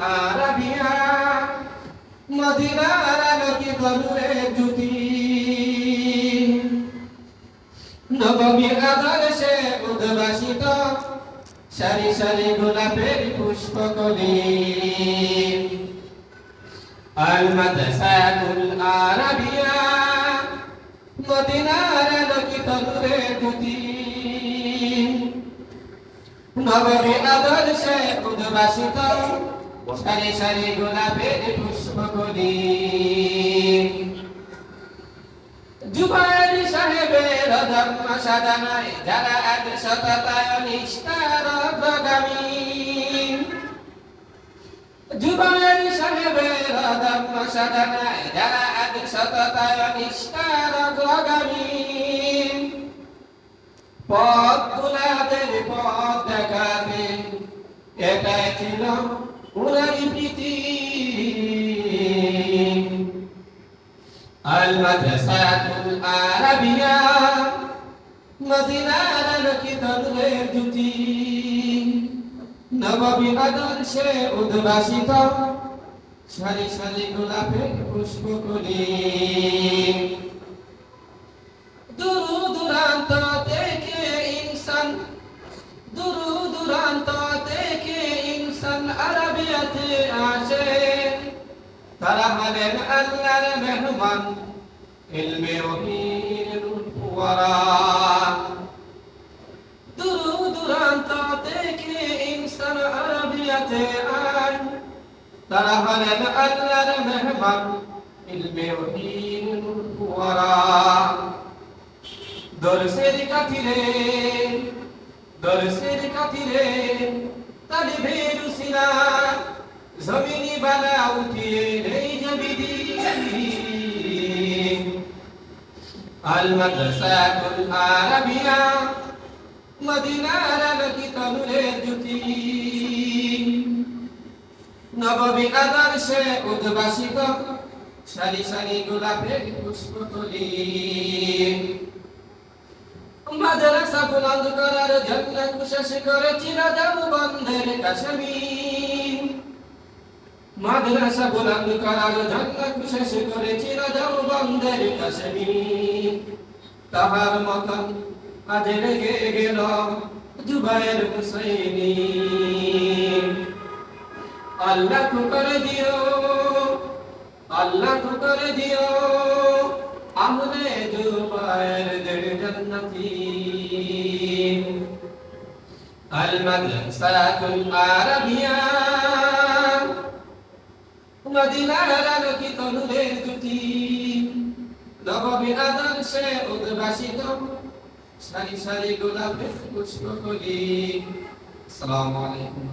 Arabia, মদিনার আলোকিত নূরে জ্যোতি। নবমী আদর্শে উদ্ভাসিত সারি সারি গোলাপের পুষ্পকলি। আল মাদ্রাসাতুল আরাবিয়া, মদিনার আলোকিত নূরে জ্যোতি। নবমী আদর্শে উদ্ভাসিত সারি সারি গোলাপের পুষ্পকলি জুবাইর সাহেবের ধর্ম সাধনায় যারা আজ সততায় নিষ্ঠার অগ্রগামী। জুবাইর সাহেবের ধর্ম সাধনায় যারা আজ সততায় নিষ্ঠার অগ্রগামী। পথ গুলাদের মাদিনা মদিনা নাকি তন্দ্রে দুটি। নববী আদর্শে উদ্ভাসিত, সারি সারি গোলাপে পুষ্প করি দূর দূরান্ত থেকে ইনসান, দূর দূরান্ত থেকে ইনসান আরবিয়াতে আসে। তারা হলেন আল্লাহর মেহমান, ইলমে ওহির ওয়ারা দূর দূরান্ত থেকে ইনসান আরবিয়াতে আয়। তারা হলেন আল্লাহর মেহমান ইলমে ওহির ওয়ারা দরসের কাতিরে দরসের কাতিরে তালিবের উসিলা জমিনি বালা উঠিয়ে নেই জবিদি আল মাদ্রাসাতুল আরাবিয়া মদিনার জ্যোতি। নববী আদর্শে উদ্ভাসিত সারি সারি গোলাপের পুষ্পতলি। মাদ্রাসা বুলন্দ করার জন্য কুশেষ করেছিল দেওবন্দের কাশ্মীর মাদ্রাসা বুলন্দ করার জন্য কুশেষ করেছিল দেওবন্দের কাশ্মীর তাহার মতন আজ রেগে গেল জুবাইর হুসৈনি আল্লাহ তু করে দিও আল্লাহ তু করে দিও আমলে জুবাইর দের জন্নতি المدرسة العربية মদিনার আলোকিত নূরের জ্যোতি নবমী আদর্শে উদ্ভাসিত। সারি সারি গোলাপের পুষ্পকলি আসসালামু আলাইকুম।